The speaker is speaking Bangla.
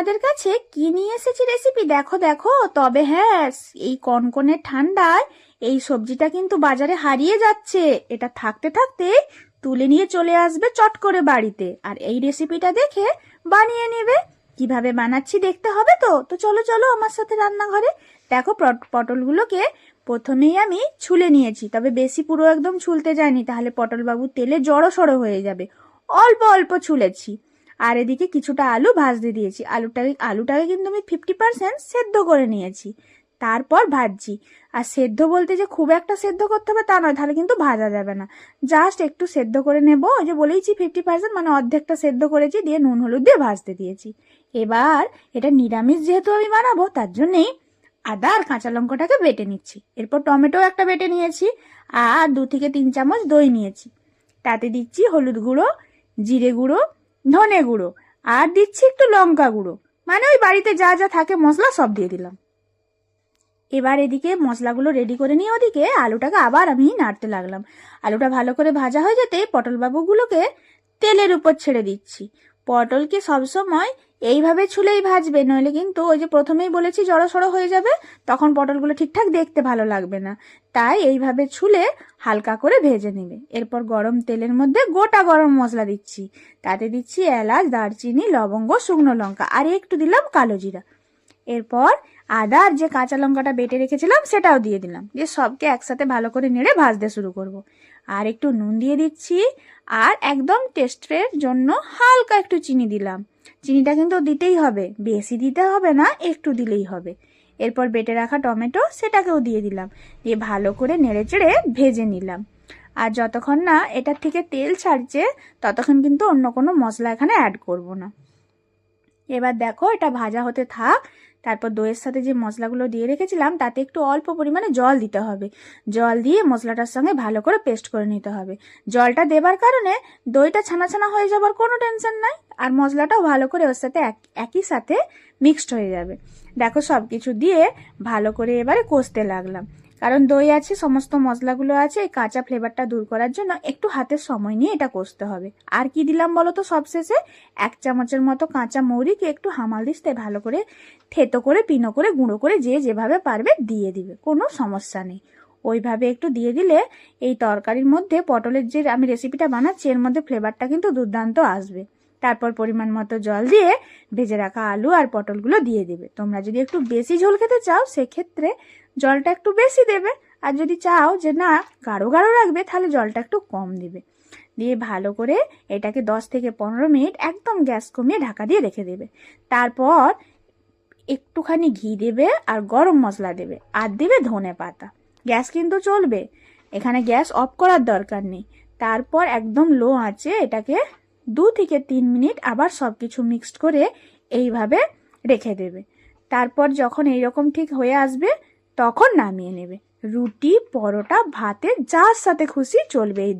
তোমাদের কাছে কি নিয়ে এসেছি রেসিপি দেখো দেখো। তবে হ্যাঁ এই কনকনে ঠান্ডায় এই সবজিটা কিন্তু বাজারে হারিয়ে যাচ্ছে। এটা থাকতে থাকতে তুলে নিয়ে চলে আসবে চট করে বাড়িতে। আর এই রেসিপিটা দেখে বানিয়ে নেবে। কীভাবে বানাচ্ছি দেখতে হবে তো? তো চলো চলো আমার সাথে রান্নাঘরে। দেখো, পট- পটলগুলোকে প্রথমেই আমি ছুলে নিয়েছি। তবে বেশি পুরো একদম ছুলতে যায়নি। তাহলে পটলবাবু তেলে জড়ো সড়ো হয়ে যাবে। অল্প অল্প ছুলেছি। আর এদিকে কিছুটা আলু ভাজতে দিয়েছি। আলুটাকে আলুটাকে কিন্তু আমি ফিফটি পার্সেন্ট সেদ্ধ করে নিয়েছি। তারপর ভাজছি। আর সেদ্ধ বলতে যে খুব একটা সেদ্ধ করতে হবে তা নয়, তাহলে কিন্তু ভাজা যাবে না। জাস্ট একটু সেদ্ধ করে নেব। ওই যে বলেইছি ফিফটি পার্সেন্ট মানে অর্ধেকটা সেদ্ধ করেছি, দিয়ে নুন, হলুদ দিয়ে ভাজতে দিয়েছি। এবার এটা নিরামিষ যেহেতু আমি বানাবো, তার জন্যেই আদা আর কাঁচা লঙ্কাটাকে বেটে নিচ্ছি। এরপর টমেটো একটা বেটে নিয়েছি আর দু থেকে তিন চামচ দই নিয়েছি। তাতে দিচ্ছি হলুদ গুঁড়ো, জিরে গুঁড়ো ধনে গুঁড়ো। আর দিচ্ছি একটু লঙ্কা গুঁড়ো। মানে ওই বাড়িতে যা যা থাকে মশলা সব দিয়ে দিলাম। এবার এদিকে মশলাগুলো রেডি করে নিয়ে ওদিকে আলুটাকে আবার আমি নাড়তে লাগলাম। আলুটা ভালো করে ভাজা হয়ে যেতে পটলবাবুগুলোকে তেলের উপর ছেড়ে দিচ্ছি। পটলকে সবসময় এইভাবে ছুলেই ভাজবে, নইলে কিন্তু ওই যে প্রথমেই বলেছি জড়ো সড়ো হয়ে যাবে, তখন পটলগুলো ঠিকঠাক দেখতে ভালো লাগবে না। তাই এইভাবে ছুলে হালকা করে ভেজে নেবে। এরপর গরম তেলের মধ্যে গোটা গরম মশলা দিচ্ছি। তাতে দিচ্ছি এলাচ, দারচিনি, লবঙ্গ, শুকনো লঙ্কা, আর একটু দিলাম কালো জিরা। এরপর আদা আর যে কাঁচা লঙ্কাটা বেটে রেখেছিলাম, সেটাও দিয়ে দিলাম। দিয়ে সবকে একসাথে ভালো করে নেড়ে ভাজতে শুরু করব। আর একটু নুন দিয়ে দিচ্ছি, আর একদম টেস্টের জন্য হালকা একটু চিনি দিলাম। চিনিটা কিন্তু দিতেই হবে, বেশি দিতে হবে না, একটু দিলেই হবে। এরপর বেটে রাখা টমেটো, সেটাকেও দিয়ে দিলাম। দিয়ে ভালো করে নেড়ে চেড়ে ভেজে নিলাম। আর যতক্ষণ না এটার থেকে তেল ছাড়ছে, ততক্ষণ কিন্তু অন্য কোনো মশলা এখানে অ্যাড করব না। এবার দেখো এটা ভাজা হতে থাক। তারপর দইয়ের সাথে যে মশলাগুলো দিয়ে রেখেছিলাম, তাতে একটু অল্প পরিমাণে জল দিতে হবে। জল দিয়ে মশলাটার সঙ্গে ভালো করে পেস্ট করে নিতে হবে। জলটা দেবার কারণে দইটা ছানা ছানা হয়ে যাবার কোনো টেনশন নাই, আর মশলাটাও ভালো করে ওর সাথে এক- একই সাথে মিক্সড হয়ে যাবে। দেখো সব কিছু দিয়ে ভালো করে এবারে কষতে লাগলাম। কারণ দই আছে, সমস্ত মশলাগুলো আছে, এই কাঁচা ফ্লেভারটা দূর করার জন্য একটু হাতের সময় নিয়ে এটা কষতে হবে। আর কি দিলাম বলো তো সবশেষে? এক চামচের মতো কাঁচা মৌরিকে একটু হামাল দিস্তে ভালো করে থেতো করে, পিনো করে, গুঁড়ো করে যে যেভাবে পারবে দিয়ে দিবে, কোনো সমস্যা নেই। ওইভাবে একটু দিয়ে দিলে এই তরকারির মধ্যে পটলের যে আমি রেসিপিটা বানাচ্ছি, এর মধ্যে ফ্লেভারটা কিন্তু দুর্দান্ত আসবে। তারপর পরিমাণ মতো জল দিয়ে ভেজে রাখা আলু আর পটলগুলো দিয়ে দেবে। তোমরা যদি একটু বেশি ঝোল খেতে চাও, সেক্ষেত্রে জলটা একটু বেশি দেবে। আর যদি চাও যে না, গাঢ় গাঢ় রাখবে, তাহলে জলটা একটু কম দিবে। দিয়ে ভালো করে এটাকে দশ থেকে পনেরো মিনিট একদম গ্যাস কমিয়ে ঢাকা দিয়ে রেখে দেবে। তারপর একটুখানি ঘি দেবে আর গরম মশলা দেবে। আর দেবে ধনে পাতা। গ্যাস কিন্তু চলবে। এখানে গ্যাস অফ করার দরকার নেই। তারপর একদম লো আঁচে এটাকে দু থেকে তিন মিনিট আবার সব কিছু মিক্সড করে এইভাবে রেখে দেবে। তারপর যখন এইরকম ঠিক হয়ে আসবে, তখন নামিয়ে নেবে। রুটি, পরোটা, ভাতে, যার সাথে খুশি চলবে এই